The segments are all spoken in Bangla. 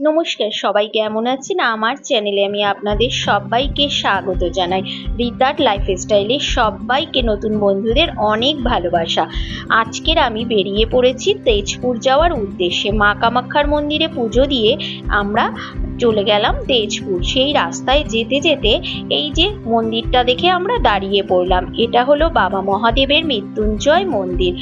নমস্কার, সবাই কেমন আছেন? আমার চ্যানেলে আমি আপনাদের সবাইকে স্বাগত জানাই। রিতার লাইফস্টাইলে সবাইকে নতুন বন্ধুদের অনেক ভালোবাসা। আজকের আমি বেরিয়ে পড়েছি তেজপুর যাওয়ার উদ্দেশ্যে। মা কামাক্ষার মন্দিরে পুজো দিয়ে আমরা চলে গেলাম তেজপুর। সেই রাস্তায় যেতে যেতে এই যে মন্দিরটা দেখে আমরা দাঁড়িয়ে পড়লাম। এটা হলো বাবা মহাদেবের মৃত্যুঞ্জয় মন্দির।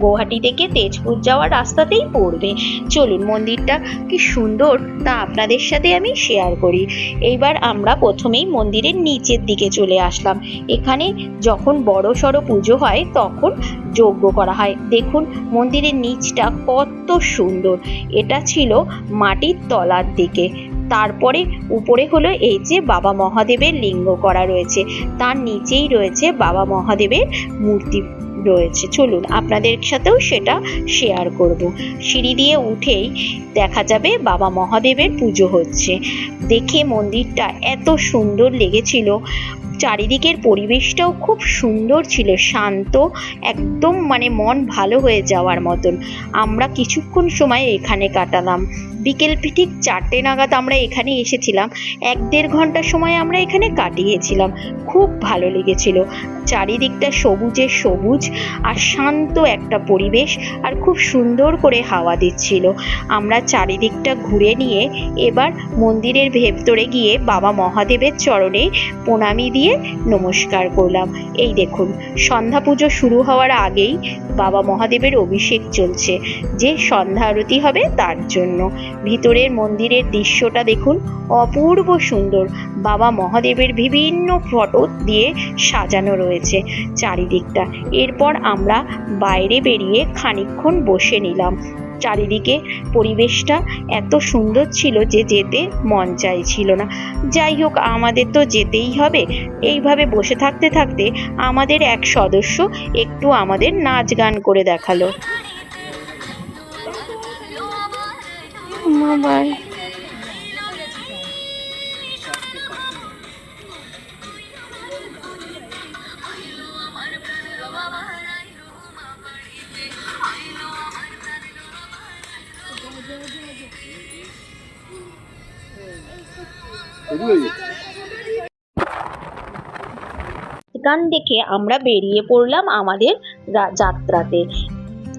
গুয়াহাটি থেকে তেজপুর যাওয়ার রাস্তাতেই পড়বে। চলুন, মন্দিরটা কি সুন্দর তা আপনাদের সাথে আমি শেয়ার করি। এইবার আমরা প্রথমেই মন্দিরের নিচের দিকে চলে আসলাম। এখানে যখন বড় সড়ো পুজো হয়, তখন যজ্ঞ করা হয়। দেখুন, মন্দিরের নিচটা কত সুন্দর। এটা ছিল মাটির তলার দিকে। তারপরে উপরে হলো এই যে বাবা মহাদেবের লিঙ্গ করা রয়েছে। তার নিচেই রয়েছে বাবা মহাদেবের মূর্তি রয়েছে। চলুন আপনাদের সাথেও সেটা শেয়ার করব। সিঁড়ি দিয়ে উঠেই দেখা যাবে বাবা মহাদেবের পুজো হচ্ছে। দেখে মন্দিরটা এত সুন্দর লেগেছিল। চারিদিকের পরিবেশটাও খুব সুন্দর ছিল, শান্ত, একদম মানে মন ভালো হয়ে যাওয়ার মতন। আমরা কিছুক্ষণ সময় এখানে কাটালাম। বিকেল ঠিক চারটে নাগাদ আমরা এখানে এসেছিলাম। এক দেড় ঘণ্টা সময় আমরা এখানে কাটিয়েছিলাম। খুব ভালো লেগেছিল। চারিদিকটা সবুজে সবুজ আর শান্ত একটা পরিবেশ আর খুব সুন্দর করে হাওয়া দিচ্ছিল। আমরা চারিদিকটা ঘুরে নিয়ে এবার মন্দিরের ভেতরে গিয়ে বাবা মহাদেবের চরণে প্রণামী দিয়ে নমস্কার করলাম। এই দেখুন, সন্ধ্যা পুজো শুরু হওয়ার আগেই বাবা মহাদেবের অভিষেক চলছে। যে সন্ধ্যা আরতি হবে তার জন্য। ভিতরের মন্দিরের দৃশ্যটা দেখুন, অপূর্ব সুন্দর। বাবা মহাদেবের বিভিন্ন ফটো দিয়ে সাজানো রয়েছে চারিদিকটা। এরপর আমরা বাইরে বেরিয়ে খানিকক্ষণ বসে নিলাম। চারিদিকে পরিবেশটা এত সুন্দর ছিল যে যেতে মন চাইছিল না। যাই হোক, আমাদের তো যেতেই হবে। এইভাবে বসে থাকতে থাকতে আমাদের এক সদস্য একটু আমাদের নাচ গান করে দেখাল। মোবাইল গান দেখে আমরা বেরিয়ে পড়লাম আমাদের যাত্রাতে।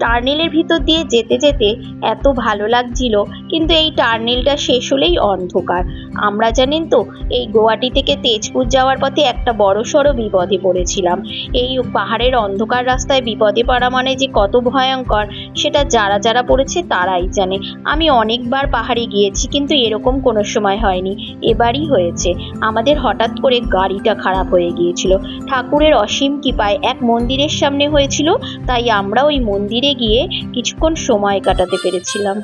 টার্নেলের ভিতর দিয়ে যেতে যেতে এত ভালো লাগছিল, কিন্তু এই টার্নেলটা শেষ হলেই অন্ধকার। আমরা জানেন তো, এই গোয়াটি থেকে তেজপুর যাওয়ার পথে একটা বড় সড়ো বিপদে পড়েছিলাম। এই পাহাড়ের অন্ধকার রাস্তায় বিপদে পড়া মানে যে কত ভয়ঙ্কর, সেটা যারা যারা পড়েছে তারাই জানে। আমি অনেকবার পাহাড়ে গিয়েছি, কিন্তু এরকম কোনো সময় হয়নি। এবারই হয়েছে। আমাদের হঠাৎ করে গাড়িটা খারাপ হয়ে গিয়েছিল। ঠাকুরের অসীম কৃপায় এক মন্দিরের সামনে হয়েছিল, তাই আমরা ওই মন্দিরে গিয়ে কিছুক্ষণ সময় কাটাতে পেরেছিলাম।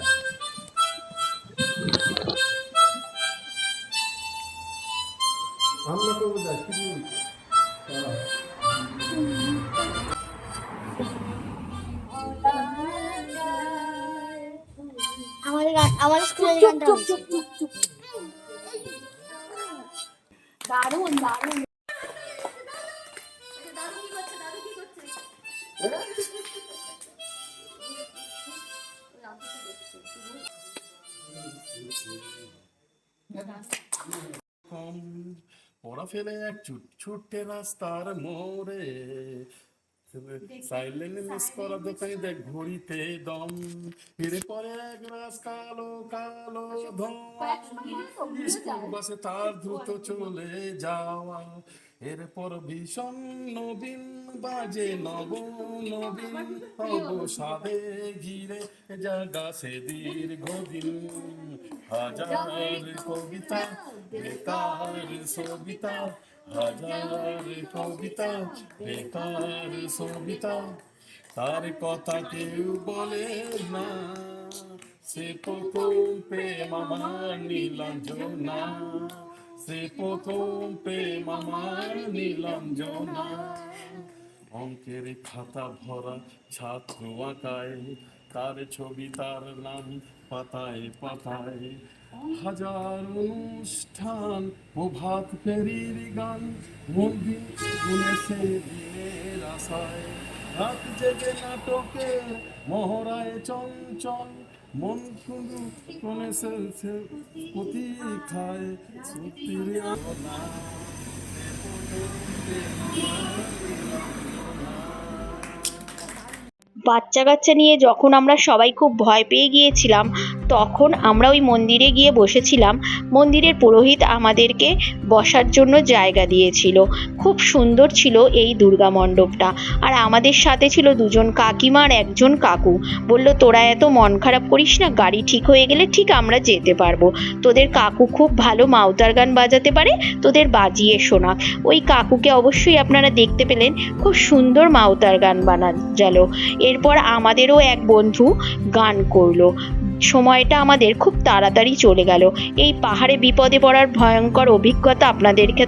আমরা আমাদের স্কুলের গানটা দারুণ দারুণ। ফেলে এক ছুট ছুটে রাস্তার মোড়ে সাইলেন্ট মিস করা দোকানে দেখ ঘড়িতে দম। ফিরে পরে এক রাস কালো কালো ধোঁয়া। স্কুল বাসে তার দ্রুত চলে যাওয়া। এরপর ভীষণ নবীন বাজে নব নবীন। অবসাদে ঘিরে জাগা সে দীর্ঘদিন। হাজার কবিতা। বেকার সবিতা। হাজার কবিতা, বেকার সবিতা, তার কথা কেউ বলে না। সে প্রথম প্রেম আমার নীলাঞ্জনা, সে প্রথম প্রেম আমার নীলাঞ্জনা। অঙ্কের খাতা ভরা ছাত্র আঁকায়, তার ছবি তার নাম পাতায় পাতায় হাজার অনুষ্ঠান প্রভাত ফেরির গান। মন্দির গুনেছে দিনের আশায়। রাত জেগে নাটকে মহড়ায় চঞ্চল। মন কুন্দু কোনে সেলছে অতি খায় সত্যির বাচ্চা কাচ্চা নিয়ে যখন আমরা সবাই খুব ভয় পেয়ে গিয়েছিলাম তখন আমরা ওই মন্দিরে গিয়ে বসেছিলাম। মন্দিরের পুরোহিত আমাদেরকে বসার জন্য জায়গা দিয়েছিল। খুব সুন্দর ছিল এই দুর্গা মণ্ডপটা। আর আমাদের সাথে ছিল দুজন কাকিমা আর একজন কাকু। বলল, তোরা এত মন খারাপ করিস না, গাড়ি ঠিক হয়ে গেলে ঠিক আমরা যেতে পারব। তোদের কাকু খুব ভালো মাউতার গান বাজাতে পারে, তোদের বাজিয়ে শোনা। ওই কাকুকে অবশ্যই আপনারা দেখতে পেলেন, খুব সুন্দর মাউতার গান বানালো এরপর আমাদেরও এক বন্ধু গান করল। সময়টা আমাদের খুব তাড়াতাড়ি চলে গেল। এই পাহাড়ে বিপদে পড়ার ভয়ঙ্কর অভিজ্ঞতা আপনাদের ক্ষেত্রে